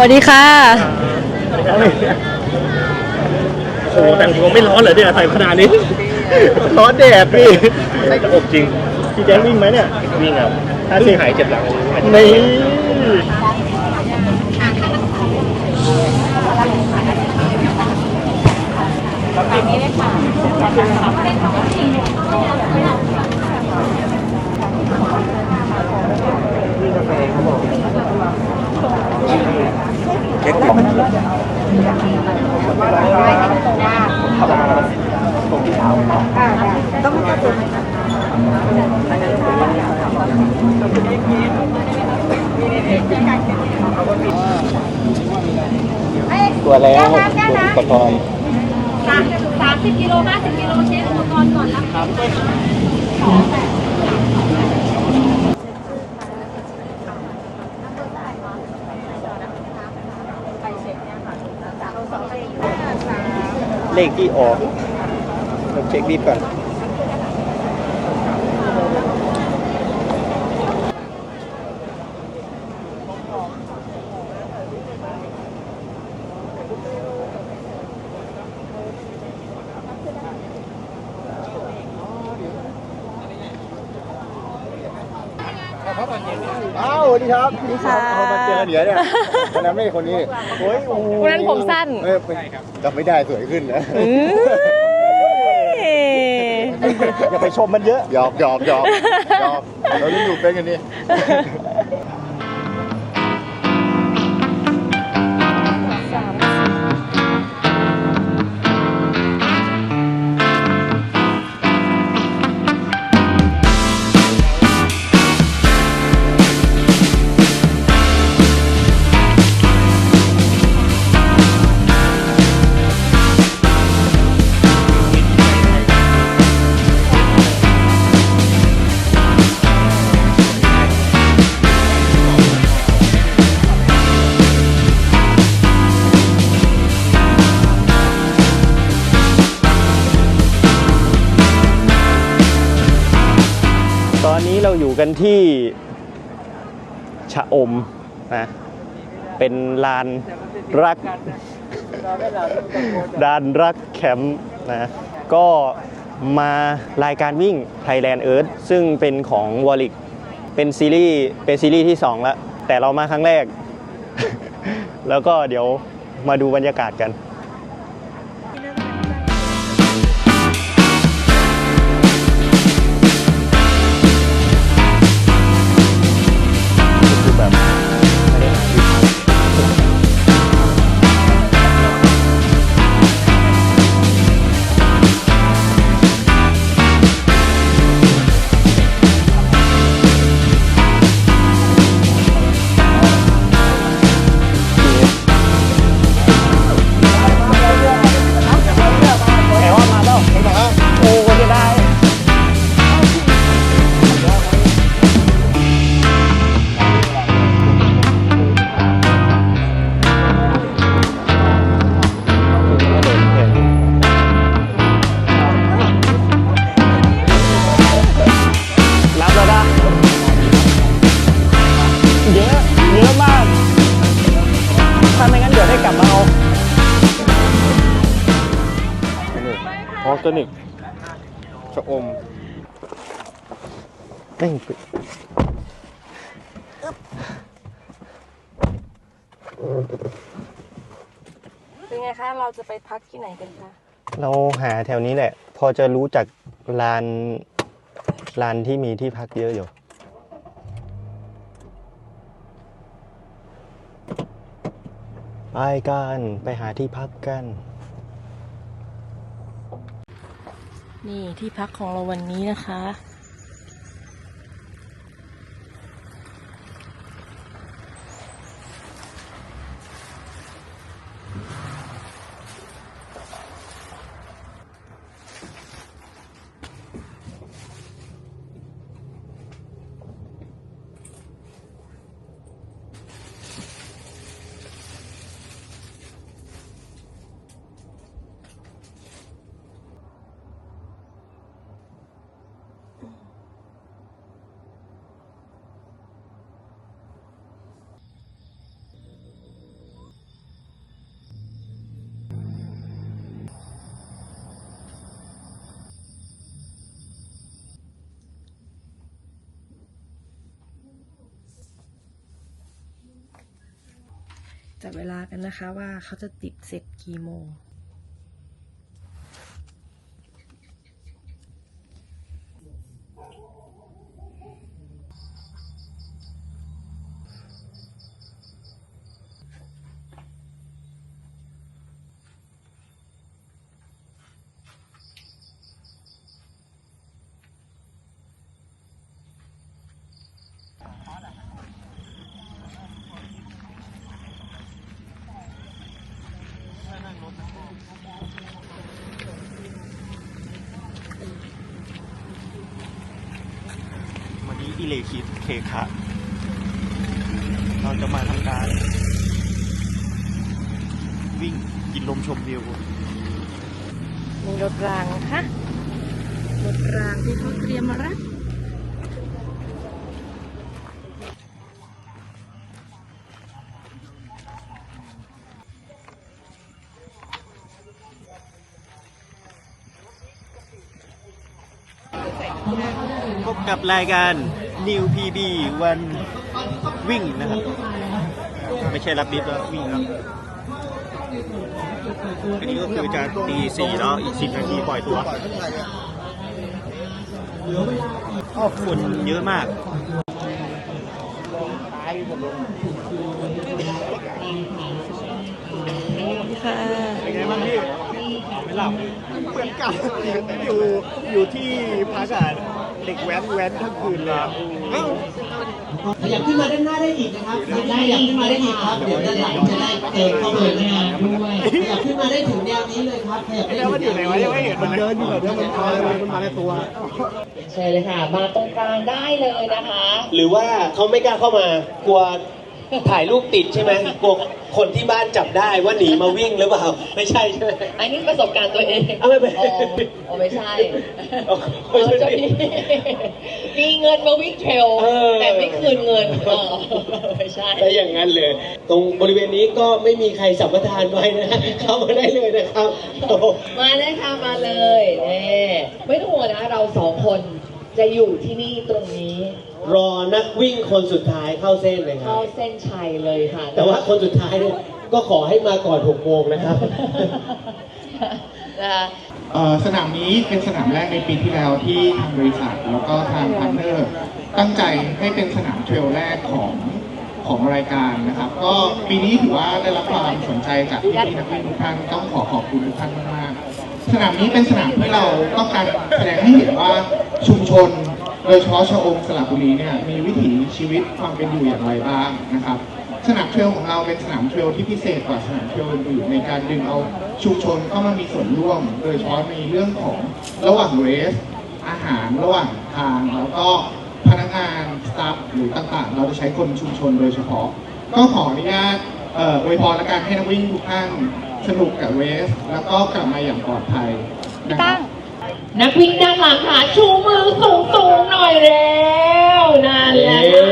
วัสดีค่ะ โอ้โหแต่งตัวไม่ร้อนเหรอเนี่ยใส่ขนาดนี้ ร้อนแดดพี่แต่อบจริงพี่แจ๊ควิ่งไหมเนี่ยวิ่งอะถ้าเสียหายเจ็บหลังอาจจะ นี่ตัวแล้วอุปกรณ์สามสิบกิโลห้าสิบกิโลเช็คอุปกรณ์ก่อนนะคะ เลขที่ออกเราเช็ครีบก่อนอ้าวสวัสดีครับ สวัสดีค่ะ เอามาเจอเหนือเนี่ยวันนั้นไม่ใช่คนนี้โอ้ยโอ้โหวันนั้นผมสั้น เออจำไม่ได้สวยขึ้นนะอืมอย่าไปชมมันเยอะหยอกหยอกหยอกหยอกเราต้องอยู่เป็นกันนี่ กันที่ชะอมนะเป็นลานรักดานรักแคมป์นะก็มารายการวิ่ง Thailand Earth ซึ่งเป็นของวอลิกเป็นซีรีส์เป็นซีรีส์ที่ 2 แล้ว แต่เรามาครั้งแรก แล้วก็เดี๋ยวมาดูบรรยากาศกัน ร์แกนิกชะอมแม่งเป็นไงคะ เราจะไปพักที่ไหนกันคะเราหาแถวนี้แหละ พอจะรู้จักลานลานที่มีที่พักเยอะอยู่ ไปกัน ไปหาที่พักกัน นี่ที่พักของเราวันนี้นะคะ จับเวลากันนะคะว่าเขาจะติดเสร็จกี่โมง อิเลคิดเคคะเราจะมาทำการ วิ่งกินลมชมวิวมีรถรางนะคะรถรางที่เขาเตรียมมารับพบกับรายการ New PB วันวิ่งนะครับ ไม่ใช่รับดิฟแล้ววิ่งครับอันนี้ก็คือจะตีสี่แล้วอีกสิบนาทีปล่อยตัวคนเยอะมากค่ะเป็นไงบ้างพี่ไม่หลับเหมือนกับอยู่อยู่ที่พักอะ เด็กแว้นแว้นทั้งคืนเลยอะเอ้าขยับขึ้นมาด้านหน้าได้อีกนะครับขยับขึ้นมาได้อีกครับ เดี๋ยวด้านหลังจะได้เติมเข้าไปหน้าด้วยขยับขึ้นมาได้ถึงแนวนี้เลยครับขยับได้แล้วมันอยู่ไหนวะยังไม่เห็นมันเดินอยู่เดี๋ยวมันมามันมาในตัวใช่เลยค่ะ มาตรงกลางได้เลยนะคะ หรือว่าเขาไม่กล้าเข้ามากลัว ถ่ายรูปติดใช่ไหมกลัวคนที่บ้านจับได้ว่าหนีมาวิ่งหรือเปล่า ไม่ใช่ใช่ไหม อันนี้ประสบการณ์ตัวเองเอาไม่เป็นอ๋ออ๋อไม่ใช่อ๋อเออจะมีมีเงินมาวิ่งเทรลเออ แต่ไม่คืนเงินเออไม่ใช่แต่อย่างนั้นเลย ตรงบริเวณนี้ก็ไม่มีใครสัมปทานไว้นะเข้ามาได้เลยนะครับมาเลยค่ะมาเลยเน่ไม่ต้องห่วงนะเราสองคน จะอยู่ที่นี่ตรงนี้ รอนักวิ่งคนสุดท้ายเข้าเส้นเลยครัเข้าบ เส้นชัยเลยค่ะแต่ว่าคนสุดท้ายเนี่ยก็ขอให้มาก่อน6โมงนะครับ นะคะ เอ่อสนามนี้เป็นสนามแรกในปีที่แล้วที่ทางบริษัท แล้วก็ทางพาร์ทเนอร์ตั้งใจให้เป็นสนามเทรลแรกของของรายการนะครับ ก็ปีนี้ถือว่าได้รับความสนใจจากพี่ๆนักวิ่งทุกท่านต้องขอขอบคุณทุกท่านมากๆสนามนี้เป็นสนามที่เราต้องการแสดงให้เห็นว่า ชุมชน โดยเฉพาะชะอมสระบุรีเนี่ยมีวิถีชีวิตความเป็นอยู่อย่างไรบ้างนะครับ สนามเทรลของเราเป็นสนามเทรลที่พิเศษกว่าสนามเทรลอื่นในการดึงเอาชุมชนเข้ามามีส่วนร่วม โดยเฉพาะในเรื่องของระหว่างเรส อาหารระหว่างทางแล้วก็พนักงานสตาฟหรือต่างๆ เราจะใช้คนชุมชนโดยเฉพาะ ก็ขออนุญาตเอ่ออวยพรและการให้นักวิ่งทุกท่านสนุกกับเรสแล้วก็กลับมาอย่างปลอดภัยนะครับ นักวิ่งด้านหลังค่ะชูมือสูงสูงๆหน่อยแล้วนั่นแหละค่ะ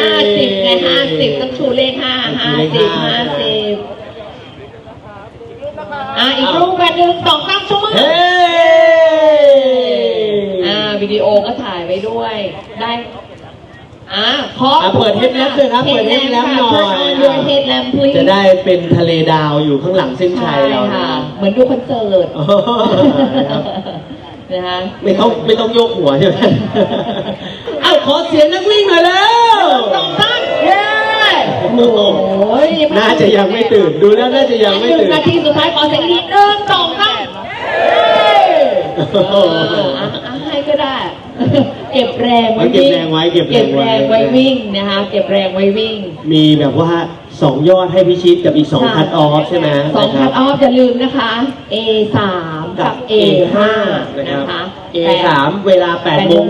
ห้าสิบไงห้าสิบต้องชูเลขห้าห้าสิบห้าสิบอะอีกรูปกันหนึ่งสองสามชูมือเฮ้อ่าวิดีโอก็ถ่ายไว้ด้วยได้อ่าขออะเปิดเฮดแลมป์เลยครับเปิดเฮดแลมป์หน่อยด้วยเฮดแลมพลีจะได้เป็นทะเลดาวอยู่ข้างหลังเส้นชัใช่ยเรานะค่ะเห มือนดูคอนเสิร์ตอ๋อครับนะคะไม่ต้องไม่ต้องโยกหัวใช่ไหมอ้าวขอเสียงนักวิ่งหน่อยแล้วสองท่านเย้โอ้โหโอ้ยน่าจะยังไม่ตื่นดูแล้วน่าจะยังไม่หนึ่ตื่งนนาทีสุดท้ายขอเสียงอีกหนึ่งสองสามเอออะอะให้ก็ได้ เก็บแรงไว้เก็บวิ่งแรงไว้เก็บแรเก็งบไว้แรงไว้วิ่งนะคะเก็บแรงไว้วิ่ง มีแบบว่า สองยอดให้พิชิตกับอีกสองคัดออฟใช่ไหมสองนะคคัรัดออฟอย่าลืมนะคะ A สามกับ A ห้านะนะครับคะ A สามเวลา8โมง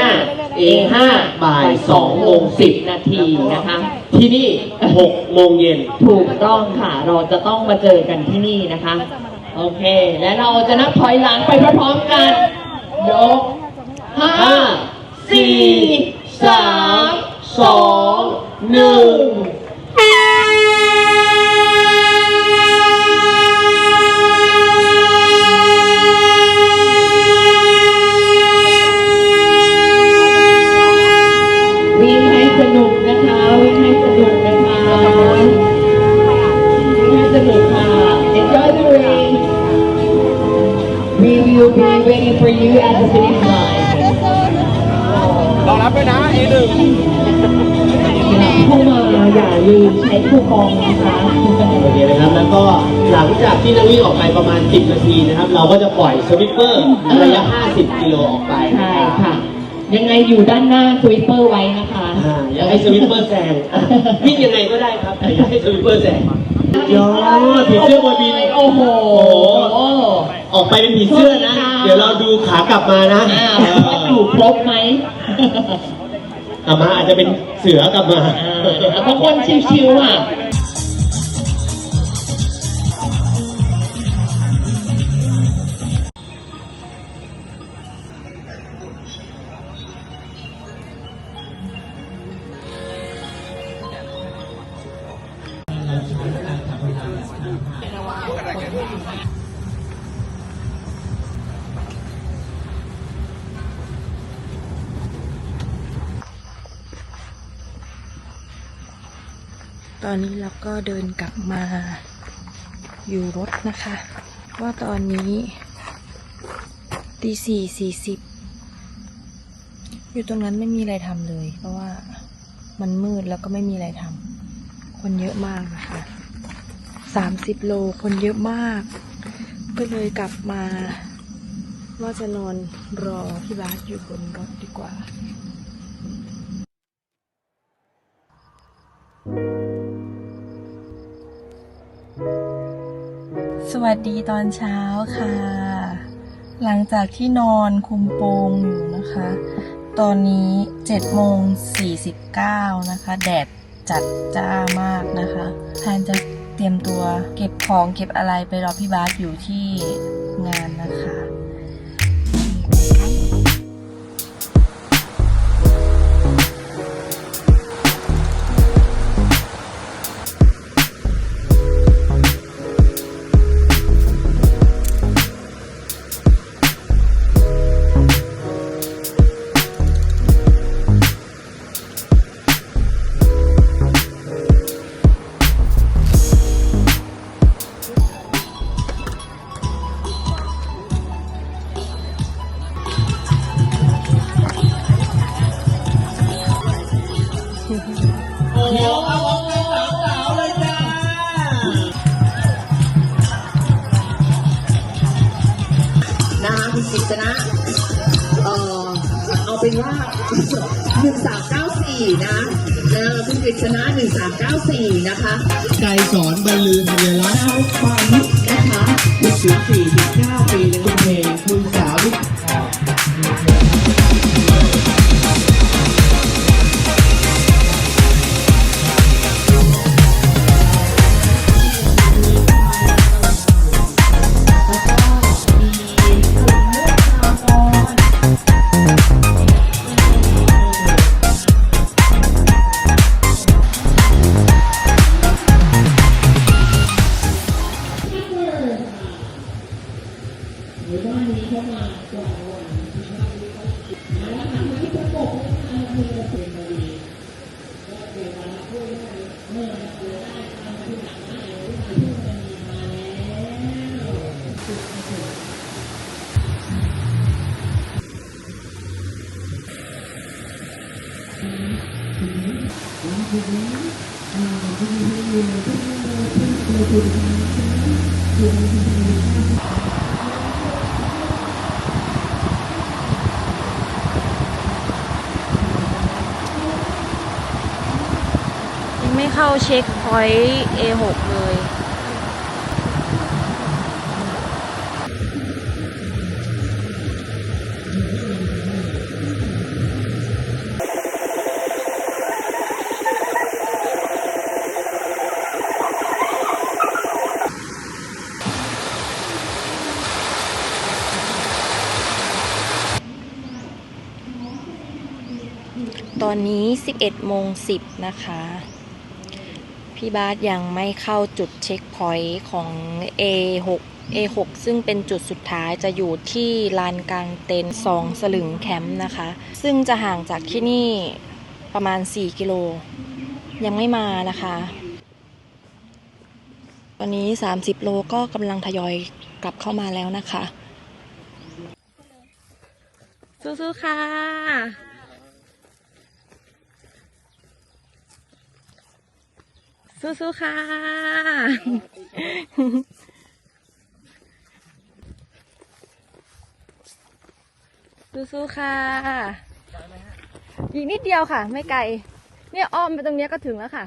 45 A ห้าบ่าย2โมง10นาทีนะคะ ที่นี่6โมงเย็น ถูกต้องค่ะ เราจะต้องมาเจอกันที่นี่นะคะ โอเค และเราจะนับถอยหลังไปพร้อมๆกันยกห้าห้าสี่สามสองหนึ่ง วิ่งให้สนุกนะคะวิ่งให้สนุกนะคะ enjoy the rain we will be waiting for you at the finish line รอรับไปนะ A1 อย่าลืมใช้คูปองนะคะโอเคนะครับ แล้วก็หลังจากที่นักวิ่งออกไปประมาณ 10 นาทีนะครับ เราก็จะปล่อยสวิปเปอร์ระยะ 50 กิโลออกไปใช่ค่ะ ยังไงอยู่ด้านหน้าสวิปเปอร์ไว้นะคะอ่าอยากให้สวิปเปอร์แซงวิ่งยังไงก็ได้ครับแต่อยากให้สวิปเปอร์แซงยอดผีเสื้อบนบิน โอ้โหออกไปเป็นผีเสื้อนะ เดี๋ยวเราดูขากลับมานะอ่าเออว่าอยู่ครบไหม กลับมาอาจจะเป็นเสือกลับมาอ่า บางคนชิวๆอะ ตอนนี้เราก็เดินกลับมาอยู่รถนะคะ ว่าตอนนี้ตีสี่สี่สิบอยู่ตรงนั้นไม่มีอะไรทำเลย เพราะว่ามันมืดแล้วก็ไม่มีอะไรทำคนเยอะมากนะคะสามสิบโลคนเยอะมาก ก็เลยกลับมาว่าจะนอนรอพี่บาสอยู่บนรถดีกว่า วัสดีตอนเช้าค่ะ หลังจากที่นอนคุมโปงอยู่นะคะ ตอนนี้7โมง49นะคะ แดดจัดจ้ามากนะคะแทนจะเตรียมตัวเก็บของเก็บอะไรไปรอพี่บาสอยู่ที่งานนะคะ 134 นะเจอคุณกฤษณะ1394 นะคะ ไกรสอนบรรลือธัญรัตน์ ดาวฟันนะคะคุณสิบสี่สิบเก้าปีนะคุณเพลงคุณ เข้าเช็คพอยต์ A6 เลย ตอนนี้ 11โมง10 นะคะ พี่บาสยังไม่เข้าจุดเช็คพอยต์ของ A6 A6 ซึ่งเป็นจุดสุดท้ายจะอยู่ที่ลานกลางเต็นท์สองสลึงแคมป์นะคะ ซึ่งจะห่างจากที่นี่ประมาณ 4 กิโล ยังไม่มานะคะ ตอนนี้ 30 โลก็กำลังทยอยกลับเข้ามาแล้วนะคะ สู้ๆค่ะ สู้ๆค่ะ สู้ๆค่ะ อีกนิดเดียวค่ะ ไม่ไกล เนี่ยอ้อมไปตรงเนี้ยก็ถึงแล้วค่ะ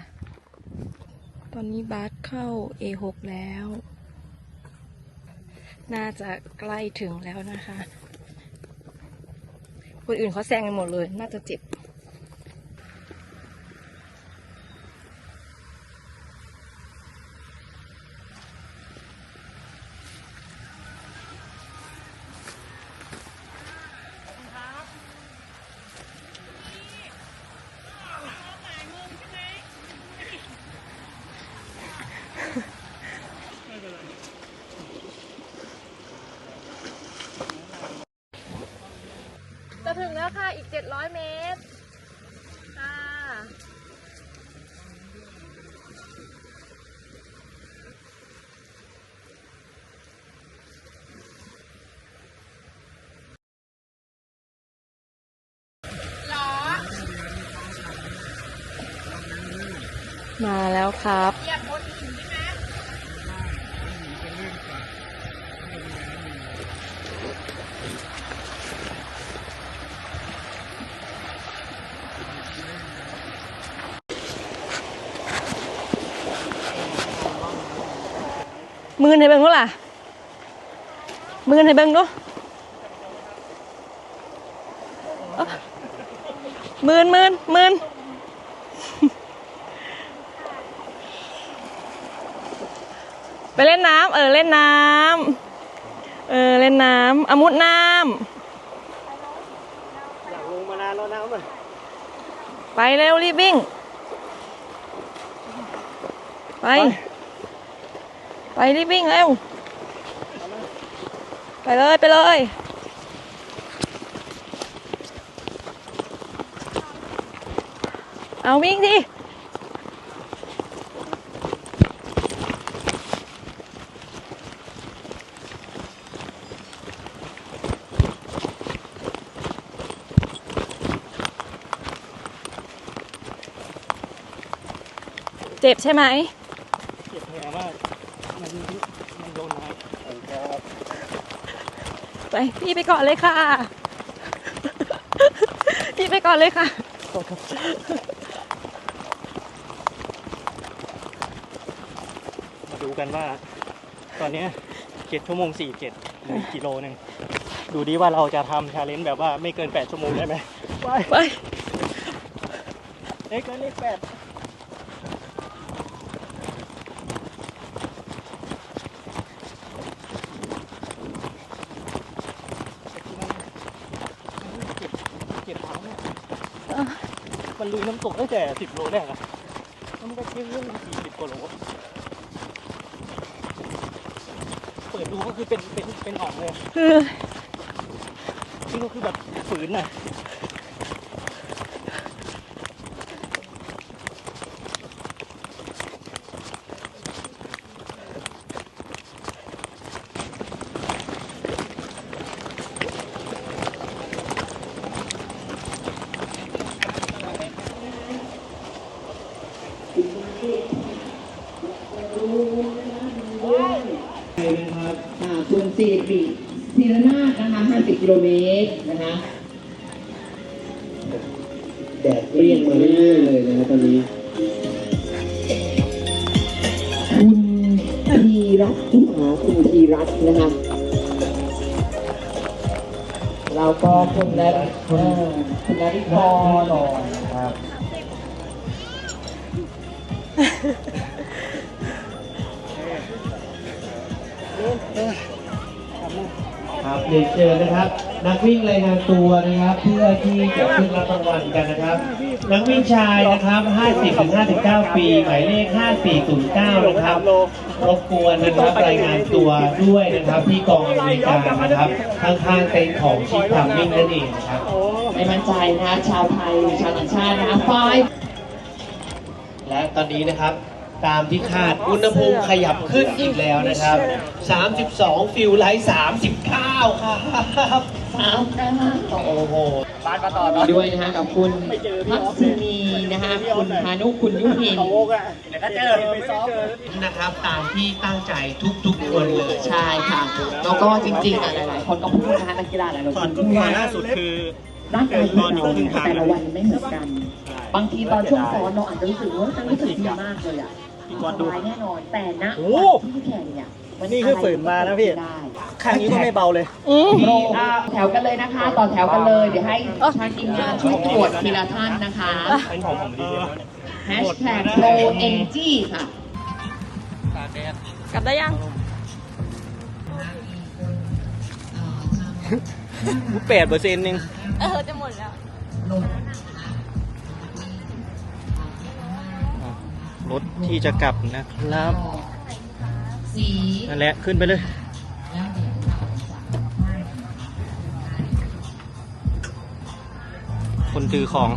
ตอนนี้บาสเข้า A6 แล้ว น่าจะใกล้ถึงแล้วนะคะ คนอื่นเขาแซงกันหมดเลย น่าจะเจ็บ ถึงแล้วค่ะ อีก 700 เมตร ค่ะ มาแล้วครับ มือในเบิ้งดูล่ะ มือในเบิ้งดูเอ้อมืนมืนมืนไปเล่นน้ำเออเล่นน้ำเออเล่นน้ำเอามุดน้อยากลงมานานแล้วน้ำอะำไปเร็วรีบวิ่ง ไป ไปรีบวิ่งเร็ว ไปเลยไปเลย เอาวิ่งดิเจ็บใช่ไหม เจ็บแผลมากมันมันโดนน้ำ ไปพี่ไปก่อนเลยค่ะ พี่ไปก่อนเลยค่ะมาดูกันว่า ตอนเนี้ยเจ็ดชั่วโมงสี่เจ็ดหรือกิโลหนึ่งดูดีว่าเราจะทำชาเลนจ์แบบว่าไม่เกินแปดชั่วโมงได้ไหมไปไปเอ้ยเกินเลขแปดเจ็บเจ็บเท้าเนี่ยมัน ลุยน้ำตกตั้งแต่สิบโลแรกอะแล้วมันก็เชื่อเรื่องสี่สิบกว่าโลเปิดดูก็คือเป็นเป็นเป็นหนองเลยคือนี่ก็คือแบบฝืนน่ะ นะครับอ่าคุณซีริศิรนาถนะคะ 50 กิ โลเมตรนะคะแดดเปรี้ยงมาเรื่อยๆเลยนะฮะตอนนี้คุณธีรัตน์คุณหาคุณธีรัตน์นะคะเราก็คุณนริคุณนริพรครับ ครับเรียนเชิญนะครับ นักวิ่งรายงานตัวนะครับ เพื่อที่จะขึ้นรับรางวัลกันนะครับ นักวิ่งชายนะครับ 50ถึง59 ปี หมายเลข 5409 นะครับรบกวนนะครับรายงานตัวด้วยนะครับที่กองอำนวยการนะครับข้างๆเต็นท์ของชิปทำวิ่งนั่นเองนะครับไม่มั่นใจนะคะชาวไทยชาวต่างชาตินะคะ five และตอนนี้นะครับ ตามที่คาดอุณหภูมิขยับขึ้นอีกแล้วนะครับ 32 ฟิลไลท์39 ครับสามเก้าโอ้โหด้วยนะคะกับคุณพัชนีนะคะคุณพานุคุณยุพินนะครับตามที่ตั้งใจทุกๆคนเลยใช่ค่ะแล้วก็จริงๆอะหลายๆคนก็พูดนะคะนักกีฬาหลายๆคนพูดว่าล่าสุดคือร่างกายของเราเนี่ยแต่ละวันไม่เหมือนกัน บางทีตอนช่วงซ้อมเราอาจจะรู้สึกว่าจะรู้สึกดีมากเลยอะ สบายแน่นอนแต่ณโอ้วันที่แข่งเนี่ยมันี่คือฝืนมานะพี่ ได้ข้างนี้ก็ไม่เบาเลย โปรแถวกันเลยนะคะ ต่อแถวกันเลย เดี๋ยวให้ทางทีมงานช่วยตรวจทีละท่านนะคะแฮชแท็กโปรเอ็นจีค่ะ กลับได้ยังแปดเปอร์เซ็นต์นึง เออ จะหมดแล้ว รถที่จะกลับนะครับสีนั่นแหละขึ้นไปเลยคนถือของ